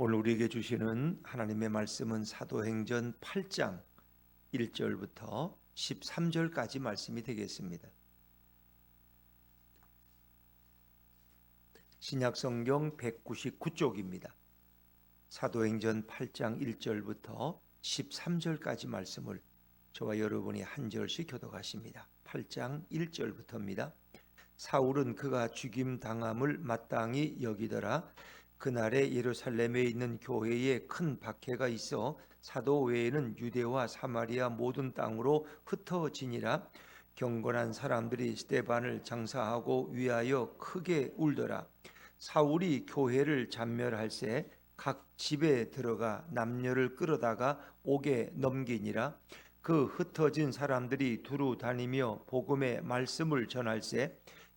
오늘 우리에게 주시는 하나님의 말씀은 사도행전 8장 1절부터 13절까지 말씀이 되겠습니다. 신약 성경 199쪽입니다. 사도행전 8장 1절부터 13절까지 말씀을 저와 여러분이 한 절씩 교독하십니다. 8장 1절부터입니다. 사울은 그가 죽임 당함을 마땅히 여기더라. 그날에 예루살렘에 있는 교회에 큰 박해가 있어 사도 외에는 유대와 사마리아 모든 땅으로 흩어지니라. 경건한 사람들이 스테반을 장사하고 위하여 크게 울더라. 사울이 교회를 잔멸할새 각 집에 들어가 남녀를 끌어다가 옥에 넘기니라. 그 흩어진 사람들이 두루 다니며 복음의 말씀을 전할새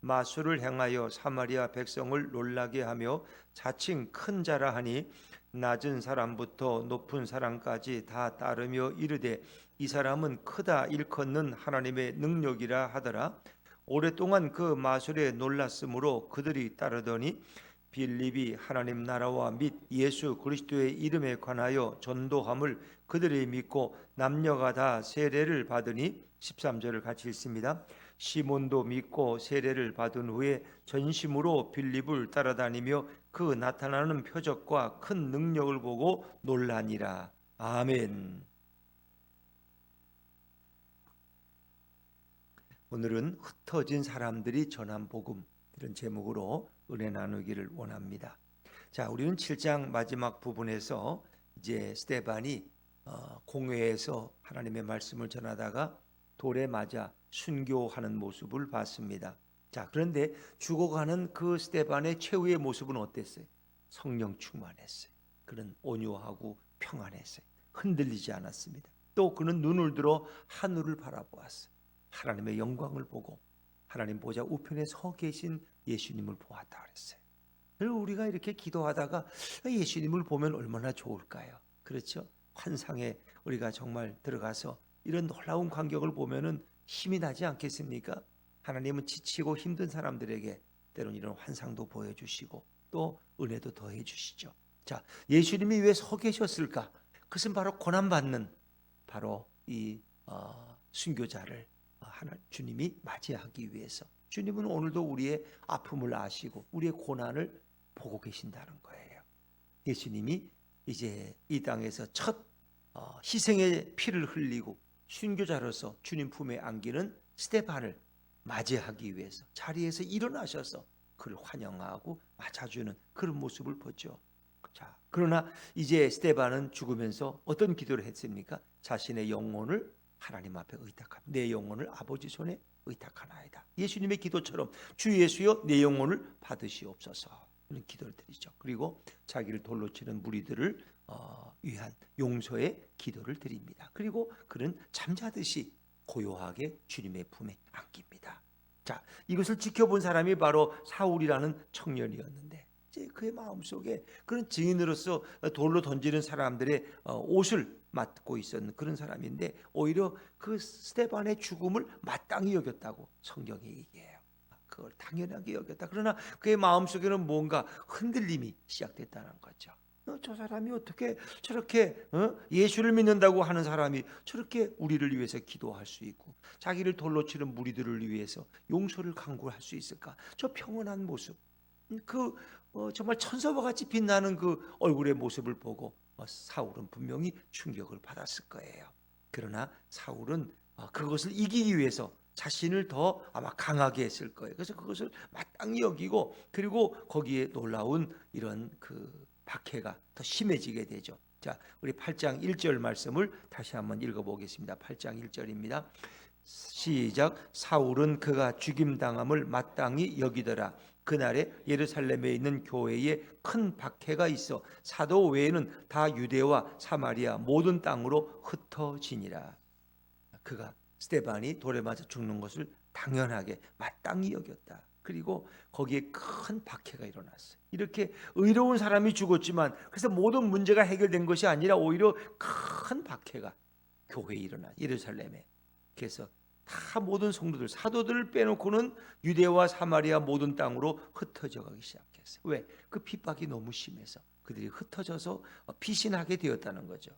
마술을 행하여 사마리아 백성을 놀라게 하며 자칭 큰 자라 하니 낮은 사람부터 높은 사람까지 다 따르며 이르되 이 사람은 크다 일컫는 하나님의 능력이라 하더라 오랫동안 그 마술에 놀랐으므로 그들이 따르더니 빌립이 하나님 나라와 및 예수 그리스도의 이름에 관하여 전도함을 그들이 믿고 남녀가 다 세례를 받으니 13절을 같이 읽습니다. 시몬도 믿고 세례를 받은 후에 전심으로 빌립을 따라다니며 그 나타나는 표적과 큰 능력을 보고 놀라니라. 아멘. 오늘은 흩어진 사람들이 전한 복음 이런 제목으로 은혜 나누기를 원합니다. 자, 우리는 7장 마지막 부분에서 이제 스테반이 어, 공회에서 하나님의 말씀을 전하다가 돌에 맞아 순교하는 모습을 봤습니다. 자, 그런데 죽어가는 그 스테반의 최후의 모습은 어땠어요? 성령 충만했어요. 그는 온유하고 평안했어요. 흔들리지 않았습니다. 또 그는 눈을 들어 하늘을 바라보았어요. 하나님의 영광을 보고 하나님 보좌 우편에 서 계신 예수님을 보았다 그랬어요. 그리고 우리가 이렇게 기도하다가 예수님을 보면 얼마나 좋을까요? 그렇죠? 환상에 우리가 정말 들어가서 이런 놀라운 광경을 보면은 힘이 나지 않겠습니까? 하나님은 지치고 힘든 사람들에게 때론 이런 환상도 보여주시고 또 은혜도 더해 주시죠. 자, 예수님이 왜 서 계셨을까? 그것은 바로 고난 받는 바로 이 어, 순교자를 하나 주님이 맞이하기 위해서. 주님은 오늘도 우리의 아픔을 아시고 우리의 고난을 보고 계신다는 거예요. 예수님이 이제 이 땅에서 첫 어, 희생의 피를 흘리고 순교자로서 주님 품에 안기는 스테반을 맞이하기 위해서 자리에서 일어나셔서 그를 환영하고 맞아주는 그런 모습을 보죠. 자, 그러나 이제 스테반은 죽으면서 어떤 기도를 했습니까? 자신의 영혼을 하나님 앞에 의탁합니다. 내 영혼을 아버지 손에 의탁하나이다. 예수님의 기도처럼 주 예수여 내 영혼을 받으시옵소서. 이런 기도를 드리죠. 그리고 자기를 돌로 치는 무리들을 어, 위한 용서의 기도를 드립니다. 그리고 그는 잠자듯이 고요하게 주님의 품에 안깁니다. 자, 이것을 지켜본 사람이 바로 사울이라는 청년이었는데 이제 그의 마음속에 그런 증인으로서 돌로 던지는 사람들의 어, 옷을 맡고 있었는 그런 사람인데 오히려 그 스테반의 죽음을 마땅히 여겼다고 성경이 얘기해요. 그걸 당연하게 여겼다. 그러나 그의 마음속에는 뭔가 흔들림이 시작됐다는 거죠. 어, 저 사람이 어떻게 저렇게 어? 예수를 믿는다고 하는 사람이 저렇게 우리를 위해서 기도할 수 있고 자기를 돌로 치는 무리들을 위해서 용서를 강구할 수 있을까? 저 평온한 모습, 그 어, 정말 천사와 같이 빛나는 그 얼굴의 모습을 보고 어, 사울은 분명히 충격을 받았을 거예요. 그러나 사울은 어, 그것을 이기기 위해서 자신을 더 아마 강하게 했을 거예요. 그래서 그것을 마땅히 여기고 그리고 거기에 놀라운 이런 그 박해가 더 심해지게 되죠. 자, 우리 8장 1절 말씀을 다시 한번 읽어 보겠습니다. 8장 1절입니다. 시작. 사울은 그가 죽임 당함을 마땅히 여기더라. 그날에 예루살렘에 있는 교회에 큰 박해가 있어 사도 외에는 다 유대와 사마리아 모든 땅으로 흩어지니라. 그가 스테반이 돌에 맞아 죽는 것을 당연하게 마땅히 여겼다. 그리고 거기에 큰 박해가 일어났어요. 이렇게 의로운 사람이 죽었지만 그래서 모든 문제가 해결된 것이 아니라 오히려 큰 박해가 교회에 일어나 예루살렘에. 그래서 다 모든 성도들 사도들을 빼놓고는 유대와 사마리아 모든 땅으로 흩어져 가기 시작했어요. 왜? 그 핍박이 너무 심해서 그들이 흩어져서 피신하게 되었다는 거죠.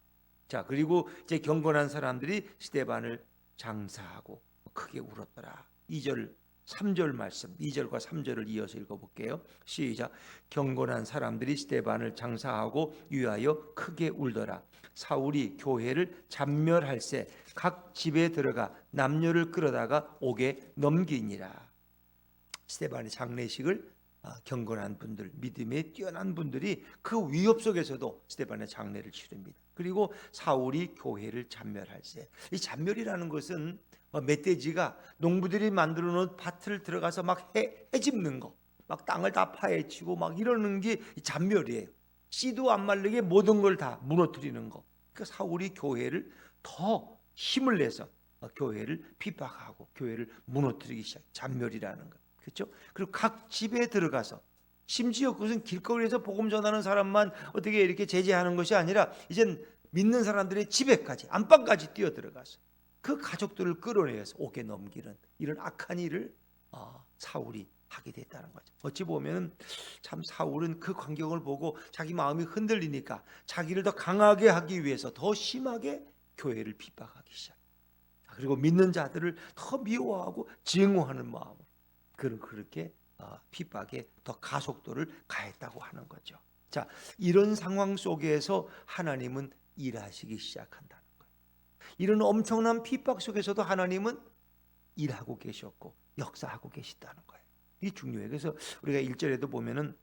자, 그리고 이제 경건한 사람들이 스테반을 장사하고 크게 울었더라. 2절 3절 말씀 2절과 3절을 이어서 읽어 볼게요. 시작. 경건한 사람들이 스테반을 장사하고 위하여 크게 울더라. 사울이 교회를 잔멸할세 각 집에 들어가 남녀를 끌어다가 옥에 넘기니라. 스테반의 장례식을 아, 경건한 분들, 믿음에 뛰어난 분들이 그 위협 속에서도 스테반의 장례를 치릅니다. 그리고 사울이 교회를 잔멸할세. 이 잔멸이라는 것은 어, 멧돼지가 농부들이 만들어 놓은 밭을 들어가서 막 해, 해집는 거, 막 땅을 다 파헤치고 막 이러는 게 잔멸이에요. 씨도 안 말르게 모든 걸 다 무너뜨리는 거. 그 사울이 교회를 더 힘을 내서 어, 교회를 핍박하고 교회를 무너뜨리기 시작. 잔멸이라는 거. 그렇죠? 그리고 각 집에 들어가서 심지어 그것은 길거리에서 복음 전하는 사람만 어떻게 이렇게 제재하는 것이 아니라 이젠 믿는 사람들의 집에까지 안방까지 뛰어 들어가서 그 가족들을 끌어내서 옥에 넘기는 이런 악한 일을 어, 사울이 하게 됐다는 거죠. 어찌 보면 참 사울은 그 광경을 보고 자기 마음이 흔들리니까 자기를 더 강하게 하기 위해서 더 심하게 교회를 핍박하기 시작. 그리고 믿는 자들을 더 미워하고 증오하는 마음으로 그런 그렇게 어, 핍박에 더 가속도를 가했다고 하는 거죠. 자, 이런 상황 속에서 하나님은 일하시기 시작한다는 거예요. 이런 엄청난 핍박 속에서도 하나님은 일하고 계셨고 역사하고 계시다는 거예요. 이 중요해요. 그래서 우리가 1절에도 보면은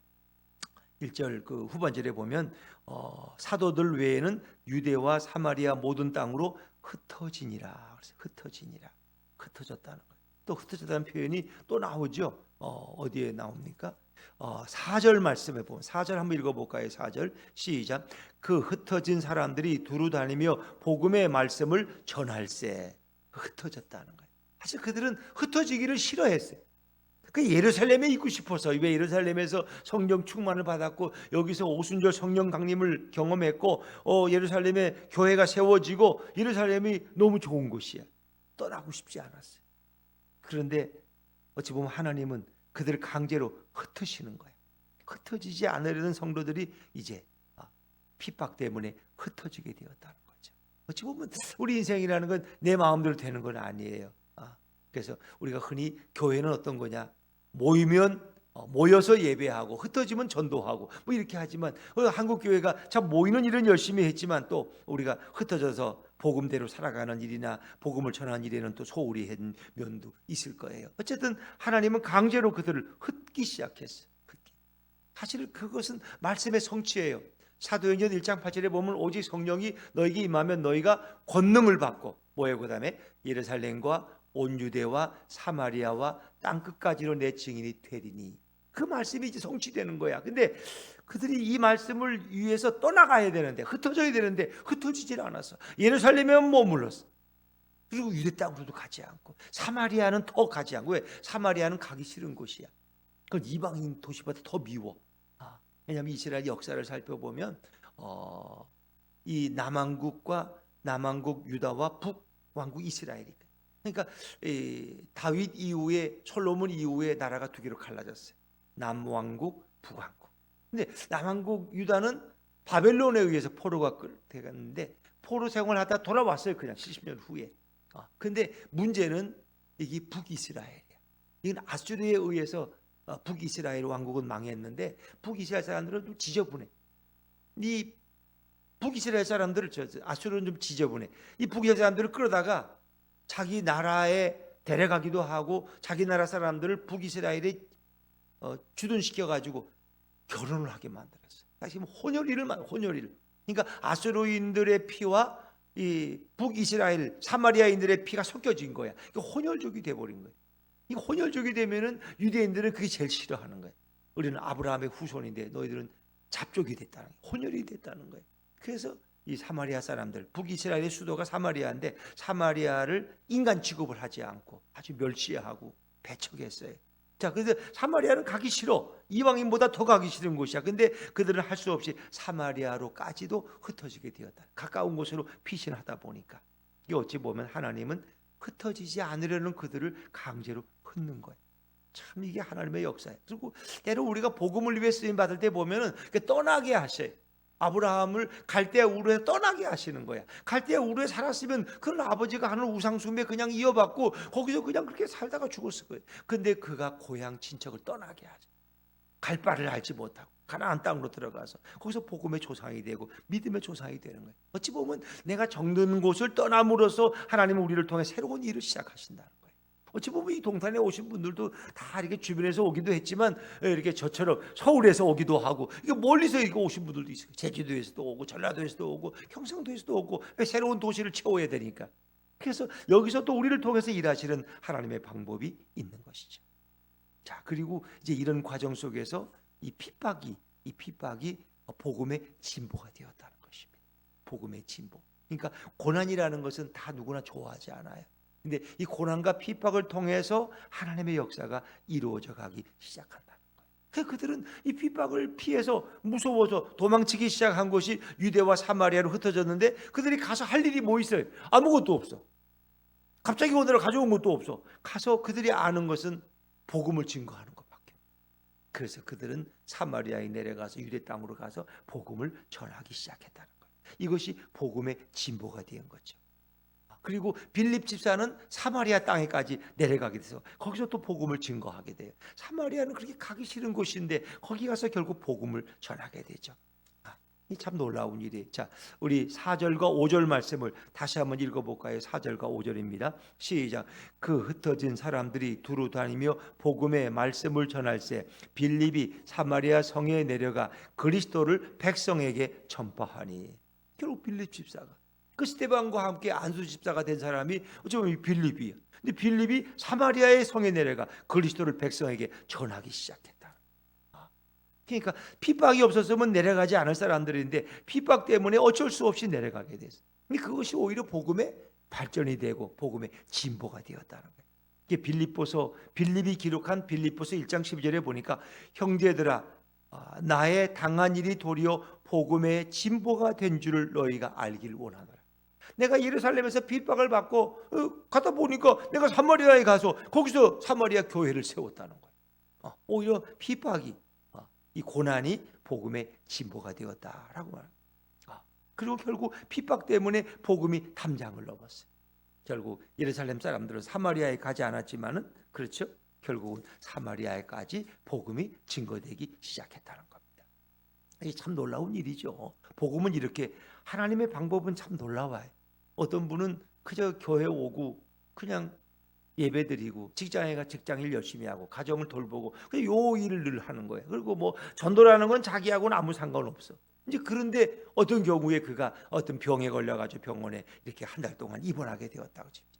1절 그 후반절에 보면 어, 사도들 외에는 유대와 사마리아 모든 땅으로 흩어지니라. 흩어지니라. 흩어졌다는 거예요. 또 흩어졌다는 표현이 또 나오죠. 어, 어디에 나옵니까? 어, 4절 말씀에 보면 4절 한번 읽어볼까요? 4절 시작. 그 흩어진 사람들이 두루 다니며 복음의 말씀을 전할세. 흩어졌다는 거예요. 사실 그들은 흩어지기를 싫어했어요. 그 예루살렘에 있고 싶어서 왜 예루살렘에서 성령 충만을 받았고 여기서 오순절 성령 강림을 경험했고 어, 예루살렘에 교회가 세워지고 예루살렘이 너무 좋은 곳이야. 떠나고 싶지 않았어요. 그런데 어찌 보면 하나님은 그들을 강제로 흩으시는 거예요. 흩어지지 않으려는 성도들이 이제 아, 핍박 때문에 흩어지게 되었다는 거죠. 어찌 보면 우리 인생이라는 건 내 마음대로 되는 건 아니에요. 아, 그래서 우리가 흔히 교회는 어떤 거냐? 모이면 어, 모여서 예배하고 흩어지면 전도하고 뭐 이렇게 하지만 어, 한국 교회가 참 모이는 일은 열심히 했지만 또 우리가 흩어져서 복음대로 살아가는 일이나 복음을 전하는 일에는 또 소홀히 한 면도 있을 거예요. 어쨌든 하나님은 강제로 그들을 흩기 시작했어요. 사실 그것은 말씀의 성취예요. 사도행전 1장 8절에 보면 오직 성령이 너에게 임하면 너희가 권능을 받고 뭐예요? 그 다음에 예루살렘과 온 유대와 사마리아와 땅 끝까지로 내 증인이 되리니 그 말씀이 이제 성취되는 거야. 근데 그들이 이 말씀을 위해서 떠나가야 되는데 흩어져야 되는데 흩어지질 않았어. 예루살렘에 머물렀어. 그리고 유대 땅으로도 가지 않고 사마리아는 더 가지 않고 왜? 사마리아는 가기 싫은 곳이야. 그건 이방인 도시보다 더 미워. 아, 왜냐하면 이스라엘 역사를 살펴보면 어, 이 남왕국과 남왕국 유다와 북왕국 이스라엘이 그러니까 이, 다윗 이후에 솔로몬 이후에 나라가 두 개로 갈라졌어요. 남왕국, 북왕국. 근데 남왕국 유다는 바벨론에 의해서 포로가 끌어갔는데 포로 생활하다 돌아왔어요. 그냥 70년 후에. 아, 근데 문제는 이게 북이스라엘이야. 이건 아수르에 의해서 어, 북이스라엘 왕국은 망했는데 북이스라엘 사람들은 좀 지저분해. 이 북이스라엘 사람들을 저 아수르는 좀 지저분해. 이 북이스라엘 사람들을 끌어다가 자기 나라에 데려가기도 하고 자기 나라 사람들을 북이스라엘에 어, 주둔시켜 가지고 결혼을 하게 만들었어요. 다시 혼혈이를 만 혼혈이를. 그러니까 아수르인들의 피와 이 북이스라엘 사마리아인들의 피가 섞여진 거야. 그러니까 혼혈족이 돼 버린 거예요. 이 혼혈족이 되면은 유대인들은 그게 제일 싫어하는 거예요. 우리는 아브라함의 후손인데 너희들은 잡족이 됐다는 거예요. 혼혈이 됐다는 거예요. 그래서 이 사마리아 사람들 북이스라엘의 수도가 사마리아인데 사마리아를 인간 취급을 하지 않고 아주 멸시하고 배척했어요. 자, 그래서 사마리아는 가기 싫어. 이방인보다 더 가기 싫은 곳이야. 근데 그들은 할 수 없이 사마리아로까지도 흩어지게 되었다. 가까운 곳으로 피신하다 보니까 이 어찌 보면 하나님은 흩어지지 않으려는 그들을 강제로 흩는 거예요. 참 이게 하나님의 역사예요. 그리고 때로 우리가 복음을 위해 쓰임 받을 때 보면은 그 떠나게 하셔요. 아브라함을 갈대아 우르에 떠나게 하시는 거야. 갈대아 우르에 살았으면 그런 아버지가 하는 우상숭배 그냥 이어받고 거기서 그냥 그렇게 살다가 죽었을 거예요. 근데 그가 고향 친척을 떠나게 하죠. 갈 바를 알지 못하고 가나안 땅으로 들어가서 거기서 복음의 조상이 되고 믿음의 조상이 되는 거예요. 어찌 보면 내가 정든 곳을 떠남으로써 하나님은 우리를 통해 새로운 일을 시작하신다는 거예요. 어찌 보면 이 동탄에 오신 분들도 다 이렇게 주변에서 오기도 했지만 이렇게 저처럼 서울에서 오기도 하고 이게 멀리서 이렇게 오신 분들도 있어요. 제주도에서도 오고 전라도에서도 오고 경상도에서도 오고 왜 새로운 도시를 채워야 되니까. 그래서 여기서 또 우리를 통해서 일하시는 하나님의 방법이 있는 것이죠. 자 그리고 이제 이런 과정 속에서 이 핍박이 이 핍박이 복음의 진보가 되었다는 것입니다. 복음의 진보. 그러니까 고난이라는 것은 다 누구나 좋아하지 않아요. 근데 이 고난과 핍박을 통해서 하나님의 역사가 이루어져 가기 시작한다는 거예요. 그래서 그들은 이 핍박을 피해서 무서워서 도망치기 시작한 곳이 유대와 사마리아로 흩어졌는데 그들이 가서 할 일이 뭐 있어요? 아무것도 없어. 갑자기 오늘을 가져온 것도 없어. 가서 그들이 아는 것은 복음을 증거하는 것밖에. 그래서 그들은 사마리아에 내려가서 유대 땅으로 가서 복음을 전하기 시작했다는 거예요. 이것이 복음의 진보가 된 거죠. 그리고 빌립 집사는 사마리아 땅에까지 내려가게 돼서 거기서 또 복음을 증거하게 돼요. 사마리아는 그렇게 가기 싫은 곳인데 거기 가서 결국 복음을 전하게 되죠. 아, 이참 놀라운 일이에요. 자, 우리 4절과 5절 말씀을 다시 한번 읽어 볼까요? 4절과 5절입니다. 시작. 그 흩어진 사람들이 두루 다니며 복음의 말씀을 전할세 빌립이 사마리아 성에 내려가 그리스도를 백성에게 전파하니 결국 빌립 집사가 그 스테반과 함께 안수 집사가 된 사람이 어쩌면 이 빌립이에요. 근데 빌립이 사마리아의 성에 내려가 그리스도를 백성에게 전하기 시작했다. 아, 그러니까 핍박이 없었으면 내려가지 않을 사람들인데 핍박 때문에 어쩔 수 없이 내려가게 됐어요. 근데 그것이 오히려 복음의 발전이 되고 복음의 진보가 되었다는 거예요. 이게 빌립보서 빌립이 기록한 빌립보서 1장 12절에 보니까 형제들아 아, 나의 당한 일이 도리어 복음의 진보가 된 줄을 너희가 알길 원하노라. 내가 예루살렘에서 핍박을 받고 어, 가다 보니까 내가 사마리아에 가서 거기서 사마리아 교회를 세웠다는 거예요. 어, 오히려 핍박이 어, 이 고난이 복음의 진보가 되었다라고 말합니다. 어, 그리고 결국 핍박 때문에 복음이 담장을 넘었어요. 결국 예루살렘 사람들은 사마리아에 가지 않았지만은 그렇죠. 결국은 사마리아에까지 복음이 증거되기 시작했다는 겁니다. 이게 참 놀라운 일이죠. 복음은 이렇게 하나님의 방법은 참 놀라워요. 어떤 분은 그저 교회 오고 그냥 예배드리고 직장에 가 직장일 열심히 하고 가정을 돌보고 그냥 요 일을 늘 하는 거예요. 그리고 뭐 전도라는 건 자기하고는 아무 상관없어. 이제 그런데 어떤 경우에 그가 어떤 병에 걸려가지고 병원에 이렇게 한 달 동안 입원하게 되었다고 칩니다.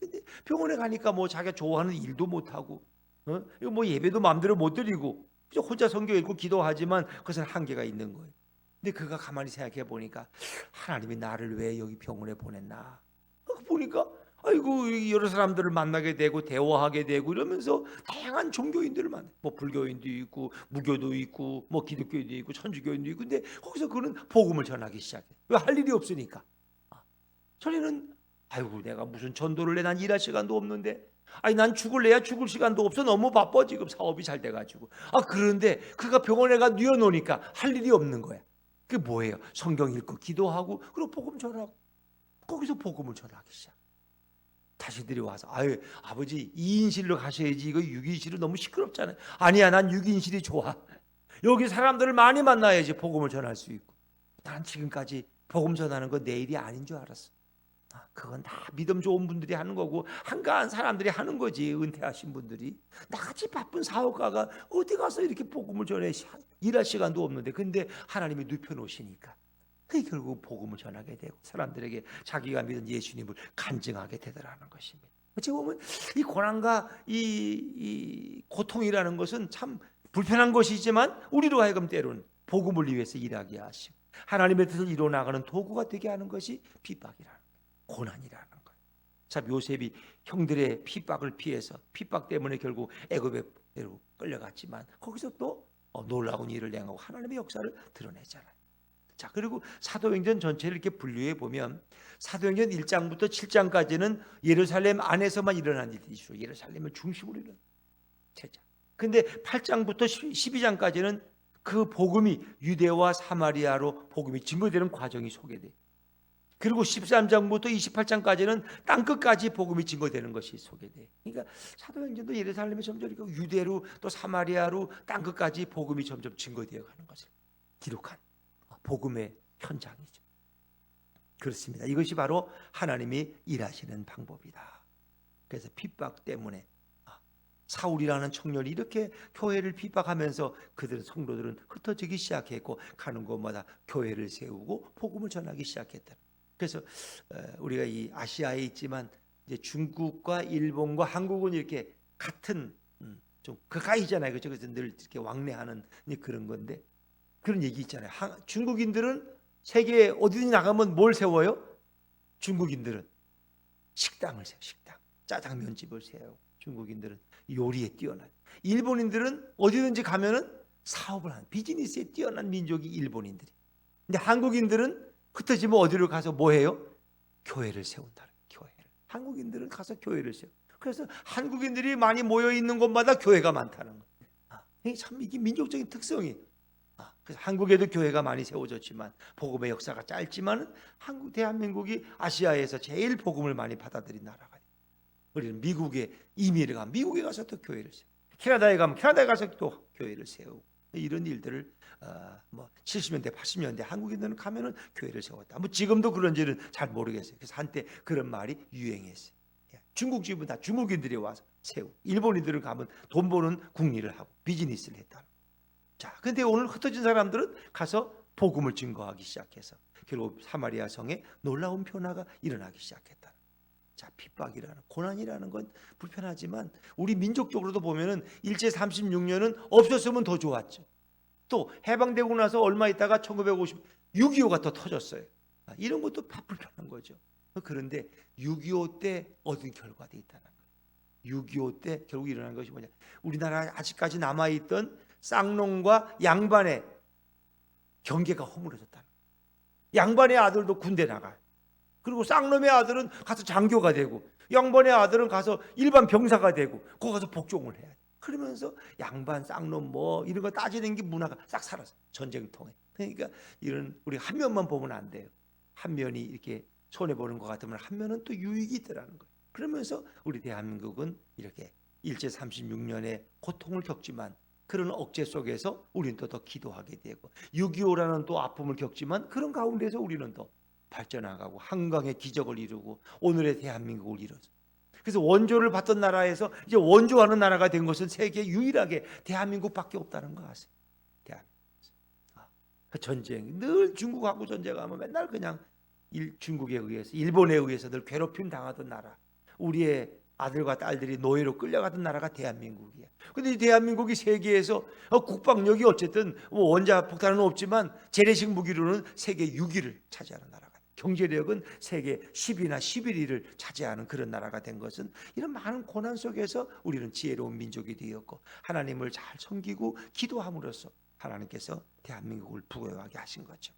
근데 병원에 가니까 뭐 자기가 좋아하는 일도 못 하고, 어? 뭐 예배도 마음대로 못 드리고, 혼자 성경 읽고 기도하지만 그것은 한계가 있는 거예요. 근데 그가 가만히 생각해 보니까 하나님이 나를 왜 여기 병원에 보냈나? 어, 보니까 아이고 여러 사람들을 만나게 되고 대화하게 되고 이러면서 다양한 종교인들을 만나. 뭐 불교인도 있고 무교도 있고 뭐 기독교인도 있고 천주교인도 있고 근데 거기서 그는 복음을 전하기 시작해. 왜 할 일이 없으니까. 아, 전에는 아이고 내가 무슨 전도를 해 난 일할 시간도 없는데 아니 난 죽을래야 죽을 시간도 없어 너무 바빠 지금 사업이 잘 돼가지고 아 그런데 그가 병원에 가 누워놓으니까 할 일이 없는 거야 그게 뭐예요? 성경 읽고 기도하고 그리고 복음 전하고 거기서 복음을 전하기 시작. 자신들이 와서 아유 아버지 2인실로 가셔야지. 이거 6인실은 너무 시끄럽잖아요. 아니야 난 6인실이 좋아. 여기 사람들을 많이 만나야지 복음을 전할 수 있고. 난 지금까지 복음 전하는 거 내 일이 아닌 줄 알았어. 아, 그건 다 믿음 좋은 분들이 하는 거고 한가한 사람들이 하는 거지 은퇴하신 분들이 나같이 바쁜 사업가가 어디 가서 이렇게 복음을 전해 시- 일할 시간도 없는데 근데 하나님이 눕혀 놓으시니까 그 결국 복음을 전하게 되고 사람들에게 자기가 믿은 예수님을 간증하게 되더라는 것입니다. 어찌 보면 이 고난과 이, 이 고통이라는 것은 참 불편한 것이지만 우리로 하여금 때로는 복음을 위해서 일하게 하시고 하나님의 뜻을 이루어 나가는 도구가 되게 하는 것이 거예요. 고난이라는 거예요. 참 요셉이 형들의 핍박을 피해서 핍박 때문에 결국 애굽에로 끌려갔지만 거기서 또 어, 놀라운 일을 행하고 하나님의 역사를 드러내잖아요. 자, 그리고 사도행전 전체를 이렇게 분류해 보면 사도행전 1장부터 7장까지는 예루살렘 안에서만 일어난 일이죠. 예루살렘을 중심으로 일어난 제자. 근데 8장부터 12장까지는 그 복음이 유대와 사마리아로 복음이 증거되는 과정이 소개돼. 그리고 13장부터 28장까지는 땅 끝까지 복음이 증거되는 것이 소개돼. 그러니까 사도행전도 예루살렘이 점점 유대로 또 사마리아로 땅 끝까지 복음이 점점 증거되어 가는 것을 기록한 복음의 현장이죠. 그렇습니다. 이것이 바로 하나님이 일하시는 방법이다. 그래서 핍박 때문에 아, 사울이라는 청년이 이렇게 교회를 핍박하면서 그들 성도들은 흩어지기 시작했고 가는 곳마다 교회를 세우고 복음을 전하기 시작했다. 그래서 어, 우리가 이 아시아에 있지만 이제 중국과 일본과 한국은 이렇게 같은 음, 좀 가까이잖아요. 그렇죠? 그래서 늘 이렇게 왕래하는 그런 건데 그런 얘기 있잖아요. 한- 중국인들은 세계 어디든지 나가면 뭘 세워요? 중국인들은 식당을 세워 식당 짜장면집을 세우고 중국인들은 요리에 뛰어난 일본인들은 어디든지 가면은 사업을 하는 비즈니스에 뛰어난 민족이 일본인들이 근데 한국인들은 흩어지면 어디로 가서 뭐 해요? 교회를 거예요, 교회를 한국인들은 가서 교회를 세워 그래서 한국인들이 많이 모여 있는 곳마다 교회가 많다는 거예요 아, 참 이게 민족적인 특성이 아, 그래서 한국에도 교회가 많이 세워졌지만 복음의 역사가 짧지만은 한국 대한민국이 아시아에서 제일 복음을 많이 받아들인 나라가. 우리는 미국에 이민을 가면 미국에 가서 또 교회를 세워. 캐나다에 가면 캐나다에 가서 또 교회를 세우고 이런 일들을 어, 뭐 70년대 80년대 한국인들은 가면은 교회를 세웠다. 뭐 지금도 그런지는 잘 모르겠어요. 그래서 한때 그런 말이 유행했어요. 예, 중국 집은 다 중국인들이 와서 세우고 일본인들은 가면 돈 버는 국리를 하고 비즈니스를 했다. 자, 근데 오늘 흩어진 사람들은 가서 복음을 증거하기 시작해서 결국 사마리아 성에 놀라운 변화가 일어나기 시작했다. 자, 핍박이라는 고난이라는 건 불편하지만 우리 민족적으로도 보면은 일제 36년은 없었으면 더 좋았죠. 또 해방되고 나서 얼마 있다가 1950 6.25가 또 터졌어요. 아, 이런 것도 다 불편한 거죠. 그런데 6.25 때 얻은 결과도 있다는 거예요. 6.25 때 결국 일어난 것이 뭐냐? 우리나라 아직까지 남아 있던 쌍농과 양반의 경계가 허물어졌다. 양반의 아들도 군대 나가요. 그리고 쌍놈의 아들은 가서 장교가 되고 양반의 아들은 가서 일반 병사가 되고 거기 가서 복종을 해야 돼. 그러면서 양반 쌍놈 뭐 이런 거 따지는 게 문화가 싹 사라져. 전쟁 통해. 그러니까 이런 우리 한 면만 보면 안 돼요. 한 면이 이렇게 손해 보는 것 같으면 한 면은 또 유익이 있더라는 거예요. 그러면서 우리 대한민국은 이렇게 일제 36년의 고통을 겪지만 그런 억제 속에서 우리는 또 더 기도하게 되고 6.25라는 또 아픔을 겪지만 그런 가운데서 우리는 더 발전하고 한강의 기적을 이루고 오늘의 대한민국을 이루죠. 그래서 원조를 받던 나라에서 이제 원조하는 나라가 된 것은 세계 유일하게 대한민국밖에 없다는 거 아세요? 대한민국. 아, 그 전쟁 늘 중국하고 전쟁하면 맨날 그냥 일, 중국에 의해서 일본에 의해서 늘 괴롭힘 당하던 나라. 우리의 아들과 딸들이 노예로 끌려가던 나라가 대한민국이야. 근데 이 대한민국이 세계에서 어, 국방력이 어쨌든 뭐 원자 폭탄은 없지만 재래식 무기로는 세계 6위를 차지하는 나라가 돼. 경제력은 세계 10위나 11위를 차지하는 그런 나라가 된 것은 이런 많은 고난 속에서 우리는 지혜로운 민족이 되었고 하나님을 잘 섬기고 기도함으로써 하나님께서 대한민국을 부여하게 하신 거죠.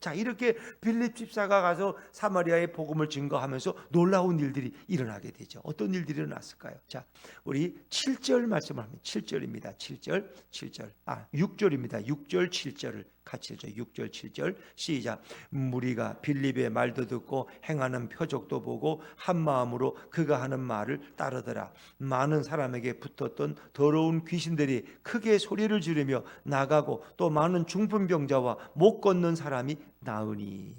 자 이렇게 빌립 집사가 가서 사마리아의 복음을 증거하면서 놀라운 일들이 일어나게 되죠. 어떤 일들이 일어났을까요? 자 우리 7절 말씀을 하면 7절입니다. 7절 7절 아 6절입니다. 6절 7절을 같이 읽죠. 6절 7절. 시작. 무리가 빌립의 말도 듣고 행하는 표적도 보고 한 마음으로 그가 하는 말을 따르더라. 많은 사람에게 붙었던 더러운 귀신들이 크게 소리를 지르며 나가고 또 많은 중풍병자와 못 걷는 사람이 나으니.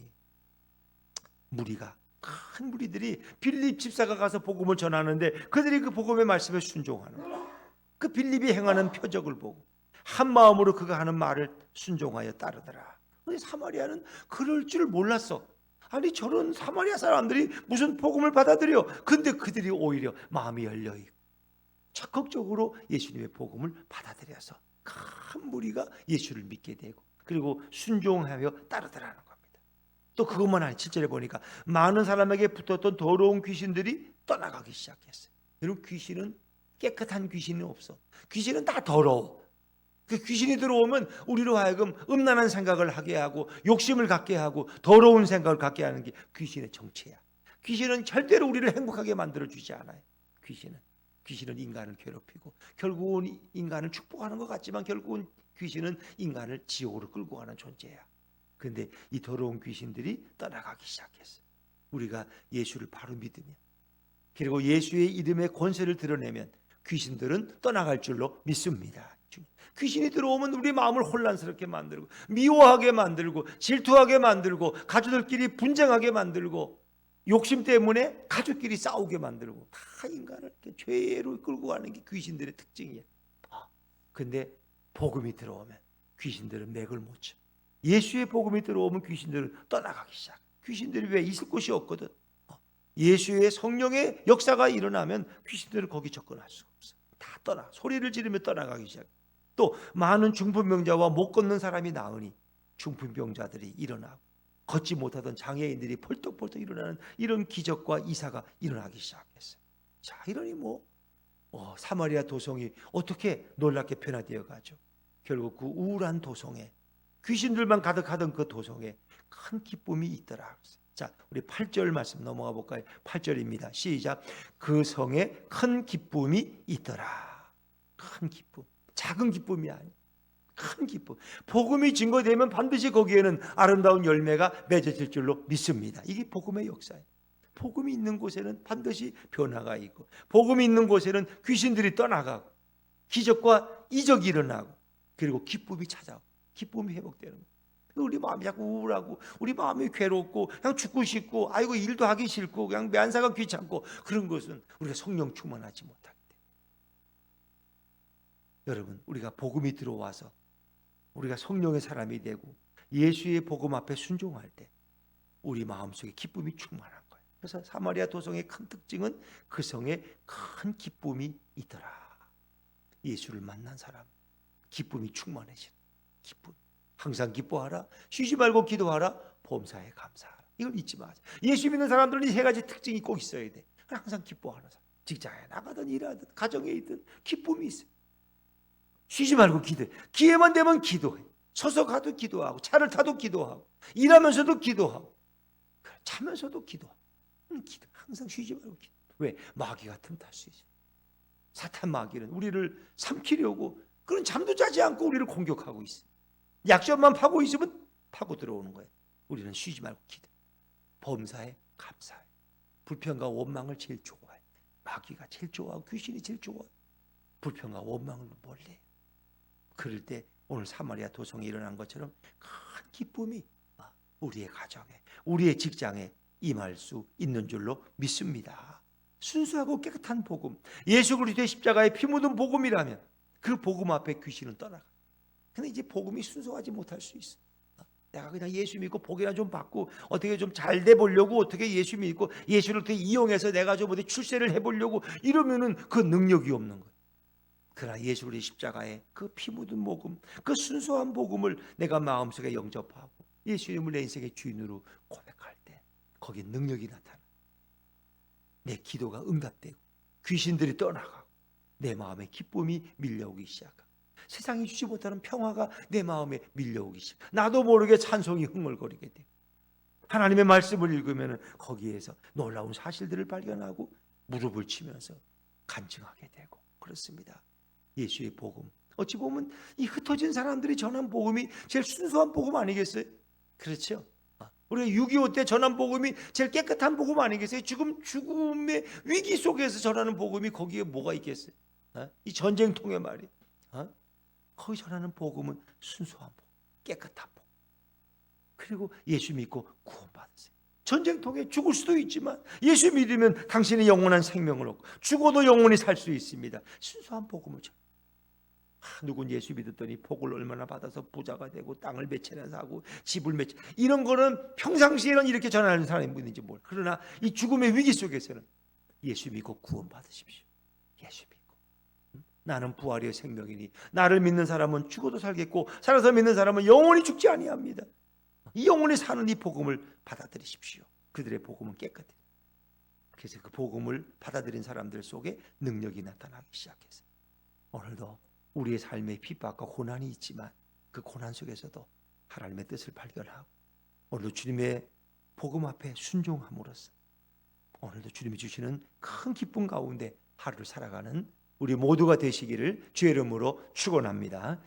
무리가. 큰 무리들이 빌립 집사가 가서 복음을 전하는데 그들이 그 복음의 말씀에 순종하는. 그 빌립이 행하는 표적을 보고 한 마음으로 그가 하는 말을 순종하여 따르더라. 근데 사마리아는 그럴 줄 몰랐어. 아니 저런 사마리아 사람들이 무슨 복음을 받아들여? 근데 그들이 오히려 마음이 열려 있고 적극적으로 예수님의 복음을 받아들여서 큰 무리가 예수를 믿게 되고 그리고 순종하며 따르더라는 겁니다. 또 그것만 아니 7절에 보니까 많은 사람에게 붙었던 더러운 귀신들이 떠나가기 시작했어요. 여러분 귀신은 깨끗한 귀신은 없어. 귀신은 다 더러워. 그 귀신이 들어오면 우리로 하여금 음란한 생각을 하게 하고 욕심을 갖게 하고 더러운 생각을 갖게 하는 게 귀신의 정체야. 귀신은 절대로 우리를 행복하게 만들어 주지 않아요. 귀신은 귀신은 인간을 괴롭히고 결국은 인간을 축복하는 것 같지만 결국은 귀신은 인간을 지옥으로 끌고 가는 존재야. 근데 이 더러운 귀신들이 떠나가기 시작했어요. 우리가 예수를 바로 믿으면 그리고 예수의 이름의 권세를 드러내면 귀신들은 떠나갈 줄로 믿습니다. 귀신이 들어오면 우리 마음을 혼란스럽게 만들고 미워하게 만들고 질투하게 만들고 가족들끼리 분쟁하게 만들고 욕심 때문에 가족끼리 싸우게 만들고 다 인간을 죄로 끌고 가는 게 귀신들의 특징이야. 아, 근데 복음이 들어오면 귀신들은 맥을 못 쳐. 예수의 복음이 들어오면 귀신들은 떠나가기 시작. 귀신들이 왜 있을 곳이 없거든. 어, 예수의 성령의 역사가 일어나면 귀신들은 거기 접근할 수가 없어. 다 떠나. 소리를 지르며 떠나가기 시작. 또 많은 중풍병자와 못 걷는 사람이 나으니 중풍병자들이 일어나고 걷지 못하던 장애인들이 펄떡펄떡 일어나는 이런 기적과 이사가 일어나기 시작했어요. 자, 이러니 뭐 어, 사마리아 도성이 어떻게 놀랍게 변화되어 가죠. 결국 그 우울한 도성에 귀신들만 가득하던 그 도성에 큰 기쁨이 있더라. 자, 우리 8절 말씀 넘어가 볼까요? 8절입니다. 시작. 그 성에 큰 기쁨이 있더라. 큰 기쁨. 작은 기쁨이 아니. 큰 기쁨. 복음이 증거되면 반드시 거기에는 아름다운 열매가 맺어질 줄로 믿습니다. 이게 복음의 역사예요. 복음이 있는 곳에는 반드시 변화가 있고 복음이 있는 곳에는 귀신들이 떠나가고 기적과 이적이 일어나고 그리고 기쁨이 찾아오고 기쁨이 회복되는 거예요. 우리 마음이 자꾸 우울하고 우리 마음이 괴롭고 그냥 죽고 싶고 아이고 일도 하기 싫고 그냥 면사가 귀찮고 그런 것은 우리가 성령 충만하지 때문에 여러분 우리가 복음이 들어와서 우리가 성령의 사람이 되고 예수의 복음 앞에 순종할 때 우리 마음속에 기쁨이 충만한 거예요. 그래서 사마리아 도성의 큰 특징은 그 성에 큰 기쁨이 있더라. 예수를 만난 사람 기쁨이 충만해지는 기쁨. 항상 기뻐하라. 쉬지 말고 기도하라. 범사에 감사하라. 이걸 잊지 마세요. 예수 믿는 사람들은 이 세 가지 특징이 꼭 있어야 돼. 항상 기뻐하는 사람. 직장에 나가든 일하든 가정에 있든 기쁨이 있어요. 쉬지 말고 기도해. 기회만 되면 기도해. 서서 가도 기도하고 차를 타도 기도하고 일하면서도 기도하고 자면서도 기도하고 기도. 항상 쉬지 말고 기도. 왜? 마귀가 틈탈 수 있어. 사탄 마귀는 우리를 삼키려고 그런 잠도 자지 않고 우리를 공격하고 있어. 약점만 파고 있으면 파고 들어오는 거예요. 우리는 쉬지 말고 기도. 범사에 감사해. 불평과 원망을 제일 좋아해. 마귀가 제일 좋아하고 귀신이 제일 좋아해. 불평과 원망을 멀리. 그럴 때 오늘 사마리아 도성에 일어난 것처럼 큰 기쁨이 우리의 가정에, 우리의 직장에 임할 수 있는 줄로 믿습니다. 순수하고 깨끗한 복음, 예수 그리스도의 십자가에 피 묻은 복음이라면 그 복음 앞에 귀신은 떠나가. 근데 이제 복음이 순수하지 못할 수 있어. 내가 그냥 예수 믿고 복이나 좀 받고 어떻게 좀 잘 돼 보려고 어떻게 예수 믿고 예수를 이용해서 내가 좀 어디 출세를 해 보려고 이러면은 그 능력이 없는 거예요. 그러나 예수 그리스도의 십자가에 그피 묻은 복음, 그 순수한 복음을 내가 마음속에 영접하고 예수님을 내 인생의 주인으로 고백할 때 거기에 능력이 나타나. 내 기도가 응답되고 귀신들이 떠나가고 내 마음에 기쁨이 밀려오기 시작하고 세상이 주지 못하는 평화가 내 마음에 밀려오기 시작. 나도 모르게 찬송이 흥얼거리게 돼. 하나님의 말씀을 읽으면 거기에서 놀라운 사실들을 발견하고 무릎을 치면서 간증하게 되고 그렇습니다. 예수의 복음. 어찌 보면 이 흩어진 사람들이 전한 복음이 제일 순수한 복음 아니겠어요? 그렇죠? 우리가 6.25 때 전한 복음이 제일 깨끗한 복음 아니겠어요? 지금 죽음의 위기 속에서 전하는 복음이 거기에 뭐가 있겠어요? 어? 이 전쟁통의 말이. 어? 거기 전하는 복음은 순수한 복음, 깨끗한 복음. 그리고 예수 믿고 구원받으세요. 전쟁통에 죽을 수도 있지만 예수 믿으면 당신이 영원한 생명을 얻고 죽어도 영원히 살 수 있습니다. 순수한 복음을 전. 아, 누군 예수 믿었더니 복을 얼마나 받아서 부자가 되고 땅을 몇 채나 사고 집을 몇 채. 이런 거는 평상시에는 이렇게 전하는 사람이 있는지 몰라. 그러나 이 죽음의 위기 속에서는 예수 믿고 구원 받으십시오. 예수 믿고. 응? 나는 부활의 생명이니 나를 믿는 사람은 죽어도 살겠고 살아서 믿는 사람은 영원히 죽지 아니합니다. 이 영원히 사는 이 복음을 받아들이십시오. 그들의 복음은 깨끗해. 그래서 그 복음을 받아들인 사람들 속에 능력이 나타나기 시작했어요. 오늘도 우리의 삶에 핍박과 고난이 있지만 그 고난 속에서도 하나님의 뜻을 발견하고 오늘도 주님의 복음 앞에 순종함으로써 오늘도 주님이 주시는 큰 기쁨 가운데 하루를 살아가는 우리 모두가 되시기를 주의 이름으로 축원합니다.